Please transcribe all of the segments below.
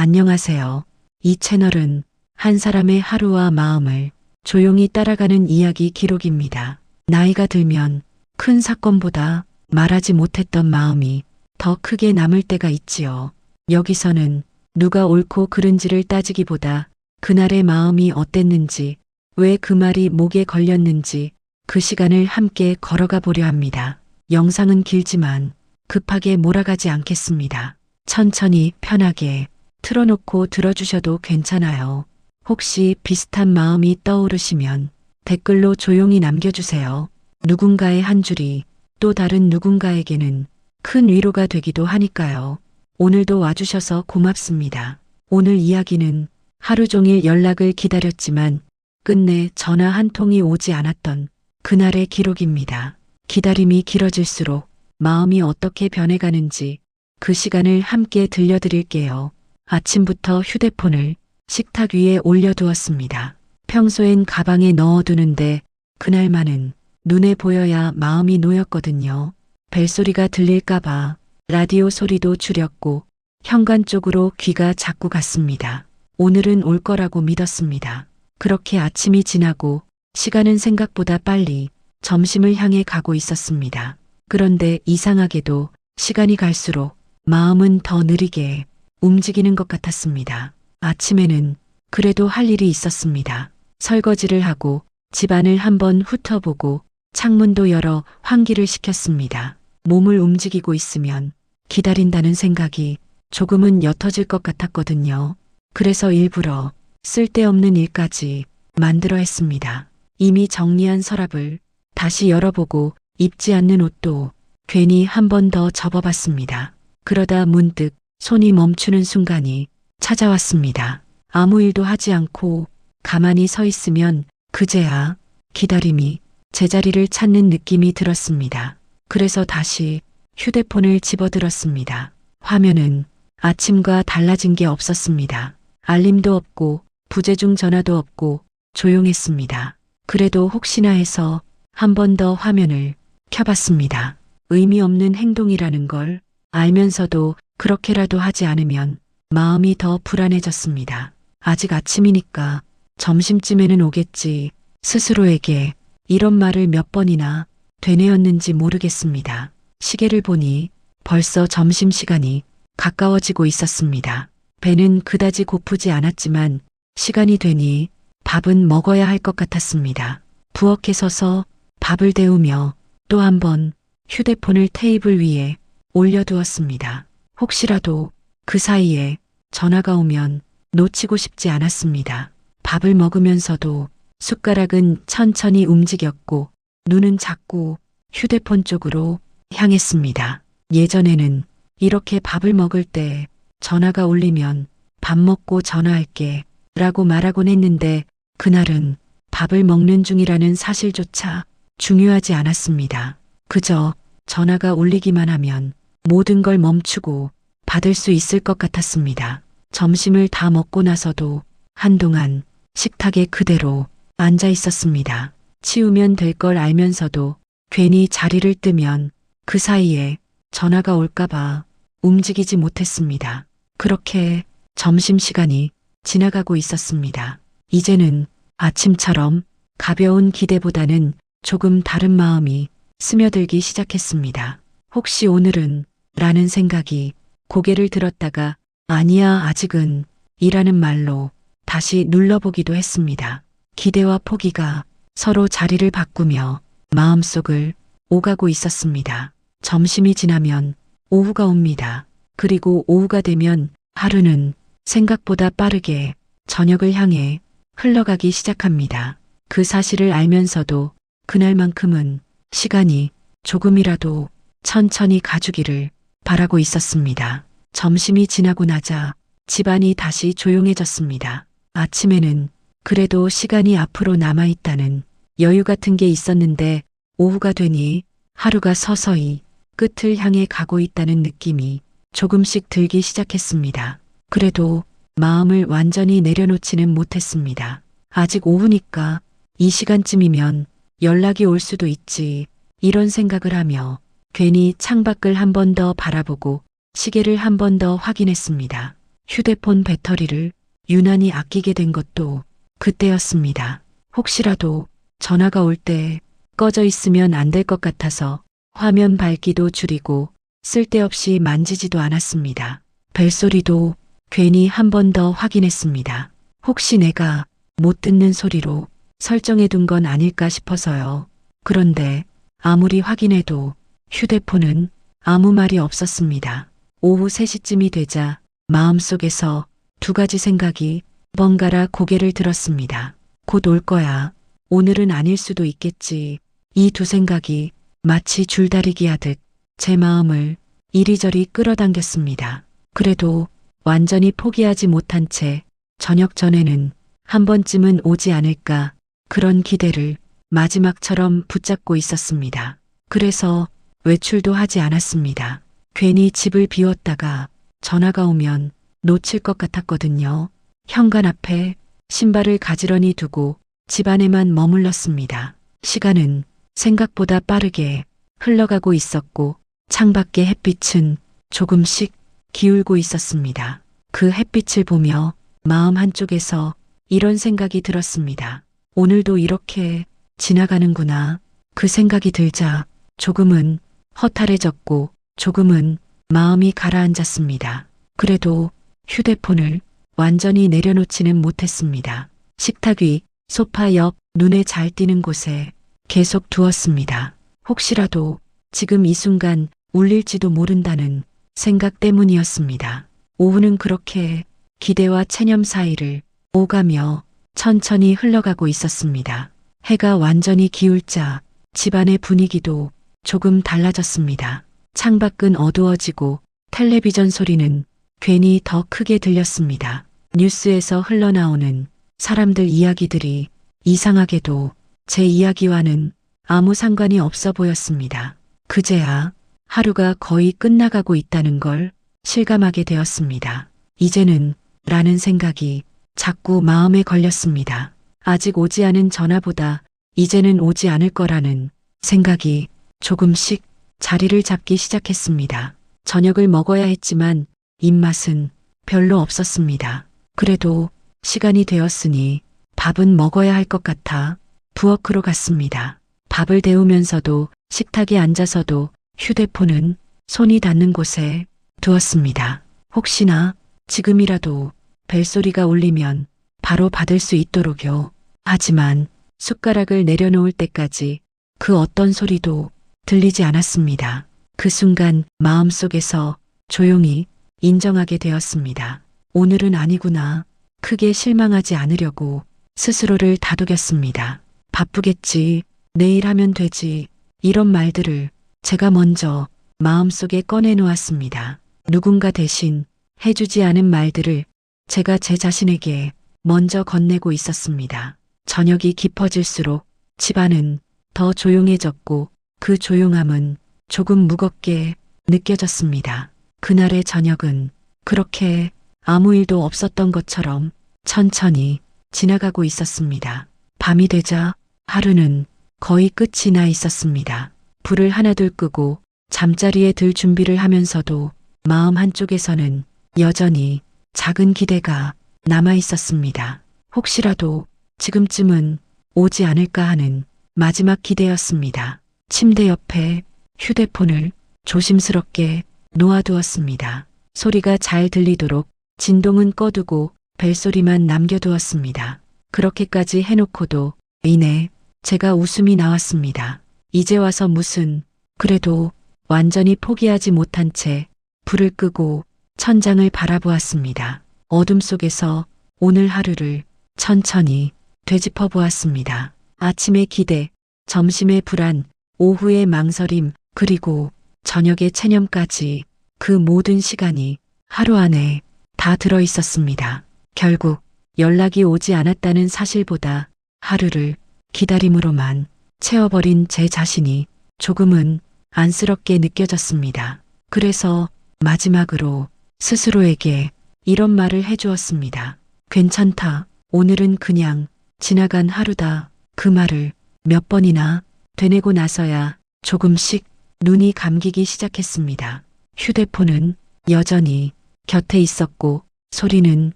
안녕하세요. 이 채널은 한 사람의 하루와 마음을 조용히 따라가는 이야기 기록입니다. 나이가 들면 큰 사건보다 말하지 못했던 마음이 더 크게 남을 때가 있지요. 여기서는 누가 옳고 그른지를 따지기보다 그날의 마음이 어땠는지, 왜 그 말이 목에 걸렸는지 그 시간을 함께 걸어가 보려 합니다. 영상은 길지만 급하게 몰아가지 않겠습니다. 천천히 편하게 틀어놓고 들어주셔도 괜찮아요. 혹시 비슷한 마음이 떠오르시면 댓글로 조용히 남겨주세요. 누군가의 한 줄이 또 다른 누군가에게는 큰 위로가 되기도 하니까요. 오늘도 와주셔서 고맙습니다. 오늘 이야기는 하루 종일 연락을 기다렸지만 끝내 전화 한 통이 오지 않았던 그날의 기록입니다. 기다림이 길어질수록 마음이 어떻게 변해가는지 그 시간을 함께 들려드릴게요. 아침부터 휴대폰을 식탁 위에 올려두었습니다. 평소엔 가방에 넣어두는데 그날만은 눈에 보여야 마음이 놓였거든요. 벨소리가 들릴까봐 라디오 소리도 줄였고 현관 쪽으로 귀가 자꾸 갔습니다. 오늘은 올 거라고 믿었습니다. 그렇게 아침이 지나고 시간은 생각보다 빨리 점심을 향해 가고 있었습니다. 그런데 이상하게도 시간이 갈수록 마음은 더 느리게 움직이는 것 같았습니다. 아침에는 그래도 할 일이 있었습니다. 설거지를 하고 집안을 한번 훑어보고 창문도 열어 환기를 시켰습니다. 몸을 움직이고 있으면 기다린다는 생각이 조금은 옅어질 것 같았거든요. 그래서 일부러 쓸데없는 일까지 만들어 했습니다. 이미 정리한 서랍을 다시 열어보고 입지 않는 옷도 괜히 한 번 더 접어봤습니다. 그러다 문득 손이 멈추는 순간이 찾아왔습니다. 아무 일도 하지 않고 가만히 서 있으면 그제야 기다림이 제자리를 찾는 느낌이 들었습니다. 그래서 다시 휴대폰을 집어들었습니다. 화면은 아침과 달라진 게 없었습니다. 알림도 없고 부재중 전화도 없고 조용했습니다. 그래도 혹시나 해서 한 번 더 화면을 켜봤습니다. 의미 없는 행동이라는 걸 알면서도 그렇게라도 하지 않으면 마음이 더 불안해졌습니다. 아직 아침이니까 점심쯤에는 오겠지 스스로에게 이런 말을 몇 번이나 되뇌었는지 모르겠습니다. 시계를 보니 벌써 점심시간이 가까워지고 있었습니다. 배는 그다지 고프지 않았지만 시간이 되니 밥은 먹어야 할 것 같았습니다. 부엌에 서서 밥을 데우며 또 한 번 휴대폰을 테이블 위에 올려두었습니다. 혹시라도 그 사이에 전화가 오면 놓치고 싶지 않았습니다. 밥을 먹으면서도 숟가락은 천천히 움직였고 눈은 자꾸 휴대폰 쪽으로 향했습니다. 예전에는 이렇게 밥을 먹을 때 전화가 울리면 밥 먹고 전화할게 라고 말하곤 했는데 그날은 밥을 먹는 중이라는 사실조차 중요하지 않았습니다. 그저 전화가 울리기만 하면 모든 걸 멈추고 받을 수 있을 것 같았습니다. 점심을 다 먹고 나서도 한동안 식탁에 그대로 앉아 있었습니다. 치우면 될 걸 알면서도 괜히 자리를 뜨면 그 사이에 전화가 올까봐 움직이지 못했습니다. 그렇게 점심시간이 지나가고 있었습니다. 이제는 아침처럼 가벼운 기대보다는 조금 다른 마음이 스며들기 시작했습니다. 혹시 오늘은 라는 생각이 고개를 들었다가 아니야 아직은 이라는 말로 다시 눌러보기도 했습니다. 기대와 포기가 서로 자리를 바꾸며 마음속을 오가고 있었습니다. 점심이 지나면 오후가 옵니다. 그리고 오후가 되면 하루는 생각보다 빠르게 저녁을 향해 흘러가기 시작합니다. 그 사실을 알면서도 그날만큼은 시간이 조금이라도 천천히 가주기를 바라고 있었습니다. 점심이 지나고 나자 집안이 다시 조용해졌습니다. 아침에는 그래도 시간이 앞으로 남아있다는 여유 같은 게 있었는데 오후가 되니 하루가 서서히 끝을 향해 가고 있다는 느낌이 조금씩 들기 시작했습니다. 그래도 마음을 완전히 내려놓지는 못했습니다. 아직 오후니까 이 시간쯤이면 연락이 올 수도 있지 이런 생각을 하며 괜히 창밖을 한 번 더 바라보고 시계를 한 번 더 확인했습니다. 휴대폰 배터리를 유난히 아끼게 된 것도 그때였습니다. 혹시라도 전화가 올 때 꺼져 있으면 안 될 것 같아서 화면 밝기도 줄이고 쓸데없이 만지지도 않았습니다. 벨소리도 괜히 한 번 더 확인했습니다. 혹시 내가 못 듣는 소리로 설정해 둔 건 아닐까 싶어서요. 그런데 아무리 확인해도 휴대폰은 아무 말이 없었습니다. 오후 3시쯤이 되자 마음속에서 두 가지 생각이 번갈아 고개를 들었습니다. 곧 올 거야. 오늘은 아닐 수도 있겠지. 이 두 생각이 마치 줄다리기 하듯 제 마음을 이리저리 끌어당겼습니다. 그래도 완전히 포기하지 못한 채 저녁 전에는 한 번쯤은 오지 않을까 그런 기대를 마지막처럼 붙잡고 있었습니다. 그래서 외출도 하지 않았습니다. 괜히 집을 비웠다가 전화가 오면 놓칠 것 같았거든요. 현관 앞에 신발을 가지런히 두고 집 안에만 머물렀습니다. 시간은 생각보다 빠르게 흘러가고 있었고 창밖의 햇빛은 조금씩 기울고 있었습니다. 그 햇빛을 보며 마음 한쪽에서 이런 생각이 들었습니다. 오늘도 이렇게 지나가는구나. 그 생각이 들자 조금은 허탈해졌고 조금은 마음이 가라앉았습니다. 그래도 휴대폰을 완전히 내려놓지는 못했습니다. 식탁 위, 소파 옆, 눈에 잘 띄는 곳에 계속 두었습니다. 혹시라도 지금 이 순간 울릴지도 모른다는 생각 때문이었습니다. 오후는 그렇게 기대와 체념 사이를 오가며 천천히 흘러가고 있었습니다. 해가 완전히 기울자 집안의 분위기도 조금 달라졌습니다. 창밖은 어두워지고 텔레비전 소리는 괜히 더 크게 들렸습니다. 뉴스에서 흘러나오는 사람들 이야기들이 이상하게도 제 이야기와는 아무 상관이 없어 보였습니다. 그제야 하루가 거의 끝나가고 있다는 걸 실감하게 되었습니다. 이제는 라는 생각이 자꾸 마음에 걸렸습니다. 아직 오지 않은 전화보다 이제는 오지 않을 거라는 생각이 조금씩 자리를 잡기 시작했습니다. 저녁을 먹어야 했지만 입맛은 별로 없었습니다. 그래도 시간이 되었으니 밥은 먹어야 할 것 같아 부엌으로 갔습니다. 밥을 데우면서도 식탁에 앉아서도 휴대폰은 손이 닿는 곳에 두었습니다. 혹시나 지금이라도 벨소리가 울리면 바로 받을 수 있도록요. 하지만 숟가락을 내려놓을 때까지 그 어떤 소리도 들리지 않았습니다. 그 순간 마음속에서 조용히 인정하게 되었습니다. 오늘은 아니구나. 크게 실망하지 않으려고 스스로를 다독였습니다. 바쁘겠지. 내일 하면 되지. 이런 말들을 제가 먼저 마음속에 꺼내놓았습니다. 누군가 대신 해주지 않은 말들을 제가 제 자신에게 먼저 건네고 있었습니다. 저녁이 깊어질수록 집안은 더 조용해졌고 그 조용함은 조금 무겁게 느껴졌습니다. 그날의 저녁은 그렇게 아무 일도 없었던 것처럼 천천히 지나가고 있었습니다. 밤이 되자 하루는 거의 끝이 나 있었습니다. 불을 하나둘 끄고 잠자리에 들 준비를 하면서도 마음 한쪽에서는 여전히 작은 기대가 남아 있었습니다. 혹시라도 지금쯤은 오지 않을까 하는 마지막 기대였습니다. 침대 옆에 휴대폰을 조심스럽게 놓아두었습니다. 소리가 잘 들리도록 진동은 꺼두고 벨소리만 남겨두었습니다. 그렇게까지 해놓고도 이내 제가 웃음이 나왔습니다. 이제 와서 무슨 그래도 완전히 포기하지 못한 채 불을 끄고 천장을 바라보았습니다. 어둠 속에서 오늘 하루를 천천히 되짚어 보았습니다. 아침의 기대, 점심의 불안, 오후의 망설임, 그리고 저녁의 체념까지 그 모든 시간이 하루 안에 다 들어 있었습니다. 결국 연락이 오지 않았다는 사실보다 하루를 기다림으로만 채워버린 제 자신이 조금은 안쓰럽게 느껴졌습니다. 그래서 마지막으로 스스로에게 이런 말을 해주었습니다. 괜찮다. 오늘은 그냥 지나간 하루다. 그 말을 몇 번이나 되뇌고 나서야 조금씩 눈이 감기기 시작했습니다. 휴대폰은 여전히 곁에 있었고 소리는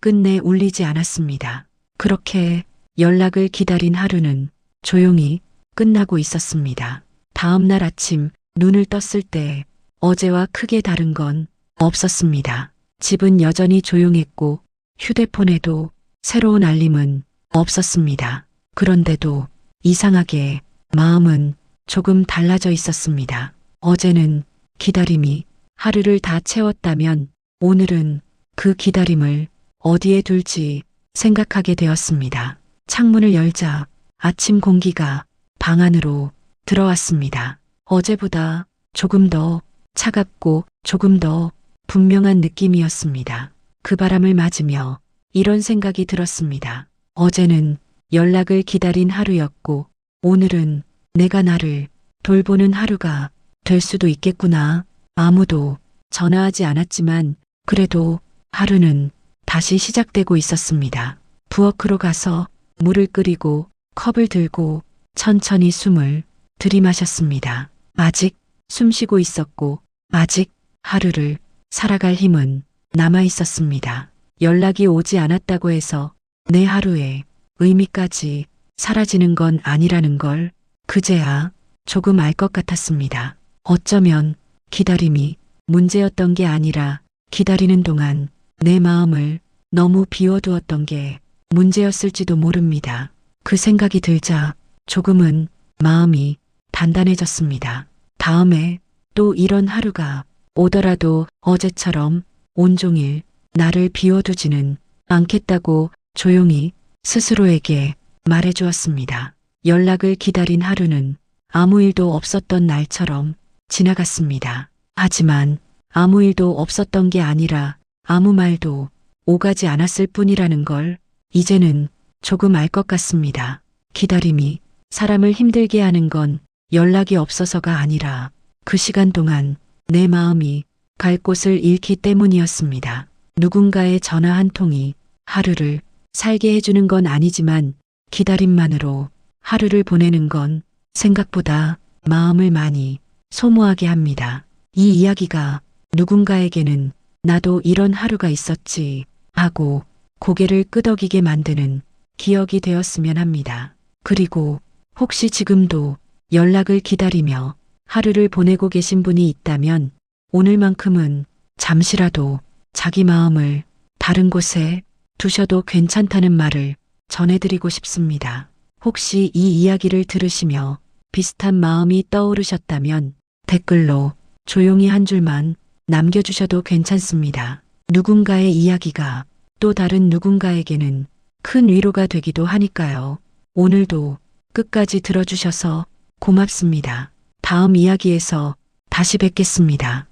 끝내 울리지 않았습니다. 그렇게 연락을 기다린 하루는 조용히 끝나고 있었습니다. 다음 날 아침 눈을 떴을 때 어제와 크게 다른 건 없었습니다. 집은 여전히 조용했고 휴대폰에도 새로운 알림은 없었습니다. 그런데도 이상하게 마음은 조금 달라져 있었습니다. 어제는 기다림이 하루를 다 채웠다면 오늘은 그 기다림을 어디에 둘지 생각하게 되었습니다. 창문을 열자 아침 공기가 방 안으로 들어왔습니다. 어제보다 조금 더 차갑고 조금 더 분명한 느낌이었습니다. 그 바람을 맞으며 이런 생각이 들었습니다. 어제는 연락을 기다린 하루였고 오늘은 내가 나를 돌보는 하루가 될 수도 있겠구나. 아무도 전화하지 않았지만 그래도 하루는 다시 시작되고 있었습니다. 부엌으로 가서 물을 끓이고 컵을 들고 천천히 숨을 들이마셨습니다. 아직 숨 쉬고 있었고 아직 하루를 살아갈 힘은 남아 있었습니다. 연락이 오지 않았다고 해서 내 하루의 의미까지 사라지는 건 아니라는 걸 그제야 조금 알 것 같았습니다. 어쩌면 기다림이 문제였던 게 아니라 기다리는 동안 내 마음을 너무 비워두었던 게 문제였을지도 모릅니다. 그 생각이 들자 조금은 마음이 단단해졌습니다. 다음에 또 이런 하루가 오더라도 어제처럼 온종일 나를 비워두지는 않겠다고 조용히 스스로에게 말해 주었습니다. 연락을 기다린 하루는 아무 일도 없었던 날처럼 지나갔습니다. 하지만 아무 일도 없었던 게 아니라 아무 말도 오가지 않았을 뿐이라는 걸 이제는 조금 알 것 같습니다. 기다림이 사람을 힘들게 하는 건 연락이 없어서가 아니라 그 시간 동안 내 마음이 갈 곳을 잃기 때문이었습니다. 누군가의 전화 한 통이 하루를 살게 해주는 건 아니지만 기다림만으로 하루를 보내는 건 생각보다 마음을 많이 소모하게 합니다. 이 이야기가 누군가에게는 나도 이런 하루가 있었지 하고 고개를 끄덕이게 만드는 기억이 되었으면 합니다. 그리고 혹시 지금도 연락을 기다리며 하루를 보내고 계신 분이 있다면 오늘만큼은 잠시라도 자기 마음을 다른 곳에 두셔도 괜찮다는 말을 전해드리고 싶습니다. 혹시 이 이야기를 들으시며 비슷한 마음이 떠오르셨다면 댓글로 조용히 한 줄만 남겨주셔도 괜찮습니다. 누군가의 이야기가 또 다른 누군가에게는 큰 위로가 되기도 하니까요. 오늘도 끝까지 들어주셔서 고맙습니다. 다음 이야기에서 다시 뵙겠습니다.